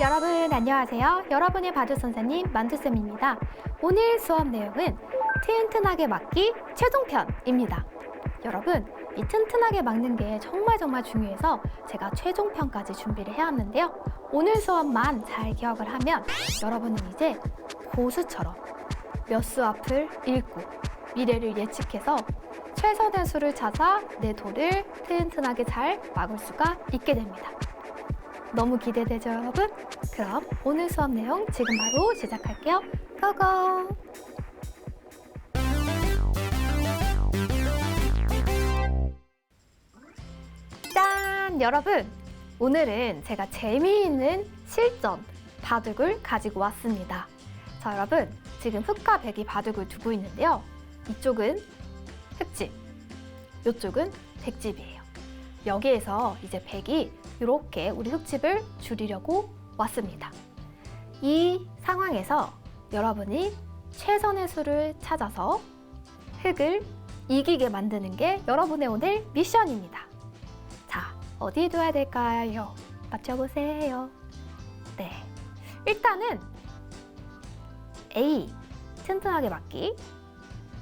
여러분 안녕하세요. 여러분의 바주 선생님 만두쌤입니다. 오늘 수업 내용은 튼튼하게 막기 최종편입니다. 여러분 이 튼튼하게 막는 게 정말 정말 중요해서 제가 최종편까지 준비를 해왔는데요. 오늘 수업만 잘 기억을 하면 여러분은 이제 고수처럼 몇 수 앞을 읽고 미래를 예측해서 최선의 수를 찾아 내 돌을 튼튼하게 잘 막을 수가 있게 됩니다. 너무 기대되죠, 여러분? 그럼 오늘 수업 내용 지금 바로 시작할게요. 고고! 짠! 여러분! 오늘은 제가 재미있는 실전 바둑을 가지고 왔습니다. 자, 여러분. 지금 흑과 백이 바둑을 두고 있는데요. 이쪽은 흑집, 이쪽은 백집이에요. 여기에서 이제 백이 이렇게 우리 흑집을 줄이려고 왔습니다. 이 상황에서 여러분이 최선의 수를 찾아서 흑을 이기게 만드는 게 여러분의 오늘 미션입니다. 자, 어디에 둬야 될까요? 맞춰보세요. 네. 일단은 A, 튼튼하게 맞기.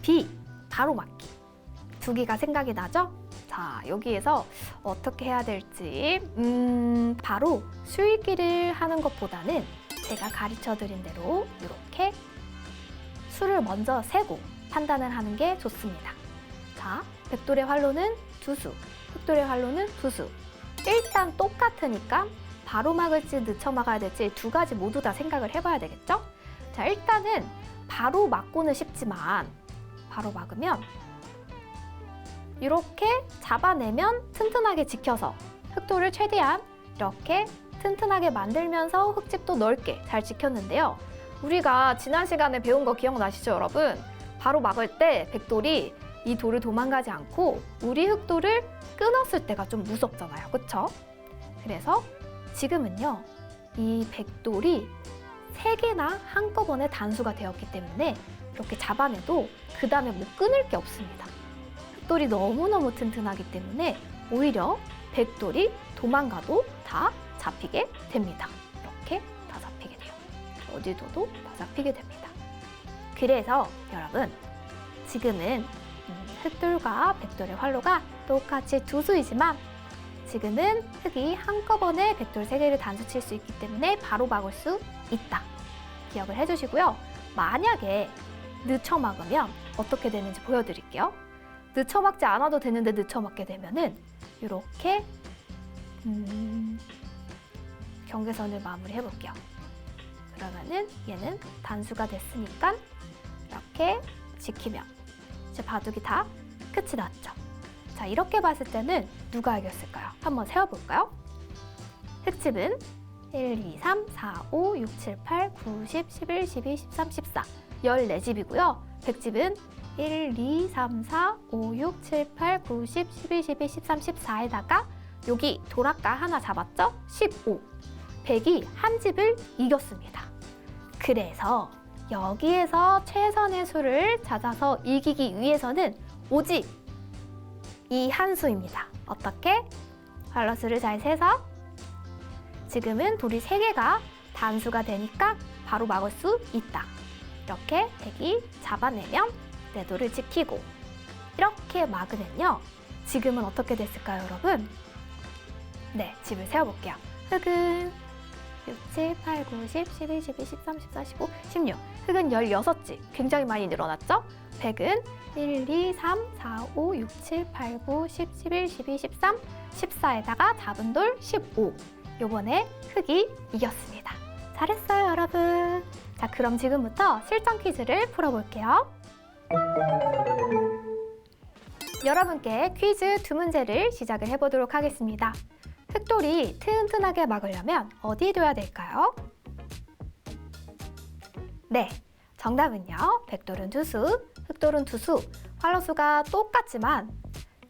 B, 바로 맞기. 두 개가 생각이 나죠? 자, 여기에서 어떻게 해야 될지, 음, 바로 수익기를 하는 것보다는 제가 가르쳐 드린 대로 이렇게 수를 먼저 세고 판단을 하는 게 좋습니다. 자, 백돌의 활로는 두 수, 흑돌의 활로는 두 수. 일단 똑같으니까 바로 막을지 늦춰 막아야 될지 두 가지 모두 다 생각을 해봐야 되겠죠? 자, 일단은 바로 막고는 쉽지만 바로 막으면 이렇게 잡아내면 튼튼하게 지켜서 흑돌을 최대한 이렇게 튼튼하게 만들면서 흑집도 넓게 잘 지켰는데요. 우리가 지난 시간에 배운 거 기억나시죠, 여러분? 바로 막을 때 백돌이 이 돌을 도망가지 않고 우리 흑돌을 끊었을 때가 좀 무섭잖아요. 그쵸? 그래서 지금은요, 이 백돌이 세 개나 한꺼번에 단수가 되었기 때문에 이렇게 잡아내도 그 다음에 못 끊을 게 없습니다. 흑돌이 너무너무 튼튼하기 때문에 오히려 백돌이 도망가도 다 잡히게 됩니다. 이렇게 다 잡히게 돼요. 어디 둬도 다 잡히게 됩니다. 그래서 여러분 지금은 음, 흑돌과 백돌의 활로가 똑같이 두 수이지만 지금은 흑이 한꺼번에 백돌 세 개를 단수칠 수 있기 때문에 바로 막을 수 있다. 기억을 해주시고요. 만약에 늦춰 막으면 어떻게 되는지 보여드릴게요. 늦춰 막지 않아도 되는데 늦춰 막게 되면은 이렇게 음, 경계선을 마무리해 볼게요. 그러면은 얘는 단수가 됐으니까 이렇게 지키면 이제 바둑이 다 끝이 났죠. 자 이렇게 봤을 때는 누가 이겼을까요? 한번 세어볼까요? 흑집은 1, 2, 3, 4, 5, 6, 7, 8, 9, 10, 11, 12, 13, 14 14집이고요. 백집은 1, 2, 3, 4, 5, 6, 7, 8, 9, 10, 11, 12, 13, 14에다가 여기 도락가 하나 잡았죠? 15. 백이 한 집을 이겼습니다. 그래서 여기에서 최선의 수를 찾아서 이기기 위해서는 오직 이 한 수입니다. 어떻게? 발러스를 잘 세서 지금은 돌이 세개가 단수가 되니까 바로 막을 수 있다. 이렇게 백이 잡아내면 내 돌을 지키고 이렇게 막으면요. 지금은 어떻게 됐을까요, 여러분? 네, 집을 세워볼게요. 흑은 6, 7, 8, 9, 10, 11, 12, 13, 14, 15, 16. 흑은 16집. 굉장히 많이 늘어났죠? 백은 1, 2, 3, 4, 5, 6, 7, 8, 9, 10, 11, 12, 13, 14에다가 잡은 돌 15. 요번에 흑이 이겼습니다. 잘했어요, 여러분. 자, 그럼 지금부터 실전 퀴즈를 풀어볼게요. 여러분께 퀴즈 두 문제를 시작을 해보도록 하겠습니다. 흑돌이 튼튼하게 막으려면 어디에 둬야 될까요? 네, 정답은요. 백돌은 두수, 흑돌은 두수, 활로수가 똑같지만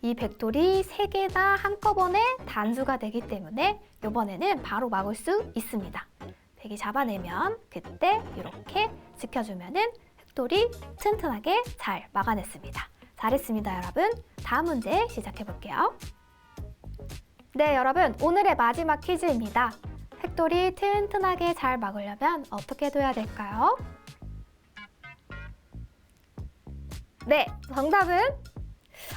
이 백돌이 세 개나 한꺼번에 단수가 되기 때문에 이번에는 바로 막을 수 있습니다. 백이 잡아내면 그때 이렇게 지켜주면은 흑돌이 튼튼하게 잘 막아냈습니다. 잘했습니다, 여러분. 다음 문제 시작해 볼게요. 네, 여러분. 오늘의 마지막 퀴즈입니다. 흑돌이 튼튼하게 잘 막으려면 어떻게 둬야 될까요? 네, 정답은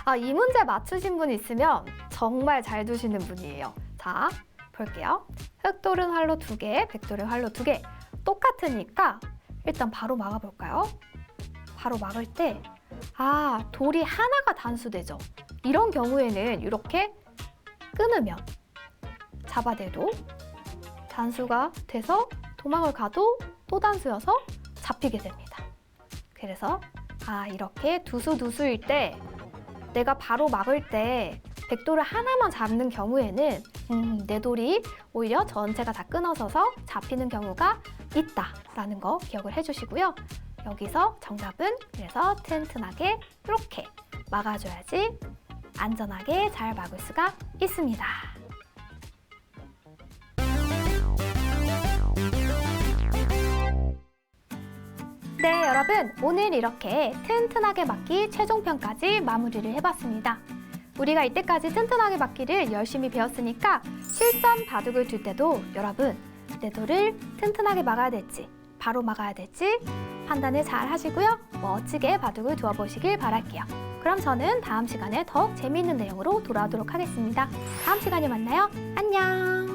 아, 이 문제 맞추신 분 있으면 정말 잘 두시는 분이에요. 자, 볼게요. 흑돌은 활로 두 개, 백돌은 활로 두 개. 똑같으니까 일단 바로 막아볼까요? 바로 막을 때, 아, 돌이 하나가 단수되죠. 이런 경우에는 이렇게 끊으면 잡아대도 단수가 돼서 도망을 가도 또 단수여서 잡히게 됩니다. 그래서 아 이렇게 두수두수일 때 내가 바로 막을 때 백돌을 하나만 잡는 경우에는 음, 내 돌이 오히려 전체가 다 끊어져서 잡히는 경우가 있다라는 거 기억을 해주시고요. 여기서 정답은 그래서 튼튼하게 이렇게 막아줘야지 안전하게 잘 막을 수가 있습니다. 네, 여러분. 오늘 이렇게 튼튼하게 막기 최종편까지 마무리를 해봤습니다. 우리가 이때까지 튼튼하게 막기를 열심히 배웠으니까 실전 바둑을 둘 때도 여러분, 내 돌을 튼튼하게 막아야 될지, 바로 막아야 될지 판단을 잘 하시고요. 멋지게 바둑을 두어 보시길 바랄게요. 그럼 저는 다음 시간에 더욱 재미있는 내용으로 돌아오도록 하겠습니다. 다음 시간에 만나요. 안녕!